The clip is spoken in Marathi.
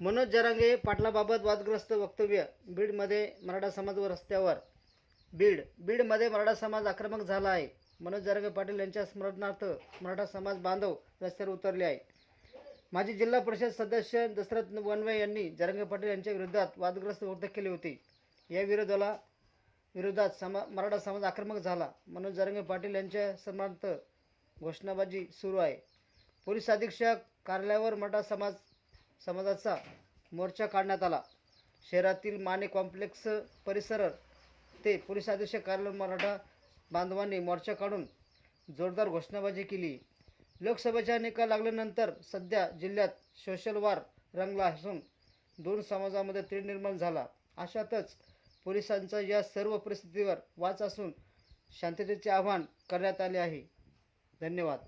मनोज जरांगे पाटलाबाबत वादग्रस्त वक्तव्य. बीडमध्ये मराठा समाज व रस्त्यावर. बीड बीडमध्ये मराठा समाज आक्रमक झाला आहे. मनोज जरांगे पाटील यांच्या स्मरणार्थ मराठा समाज बांधव रस्त्यावर उतरले आहे. माजी जिल्हा परिषद सदस्य दशरथ वनवे यांनी जरांगे पाटील यांच्या विरोधात वादग्रस्त वक्तव्य केले होते. या विरोधाला विरोधात समा मराठा समाज आक्रमक झाला. मनोज जरांगे पाटील यांच्या सन्मानार्थ घोषणाबाजी सुरू आहे. पोलीस अधीक्षक कार्यालयावर मराठा समाज समाजाचा मोर्चा काढण्यात आला. शहरातील माने कॉम्प्लेक्स परिसर ते पोलीस अधीक्षक कार्यालय मराठा बांधवांनी मोर्चा काढून जोरदार घोषणाबाजी केली. लोकसभेच्या निकाल लागल्यानंतर सध्या जिल्ह्यात सोशल वार रंगला असून दोन समाजामध्ये तीळ निर्माण झाला. अशातच पोलिसांचा या सर्व परिस्थितीवर वाच असून शांततेचे आवाहन करण्यात आले आहे. धन्यवाद.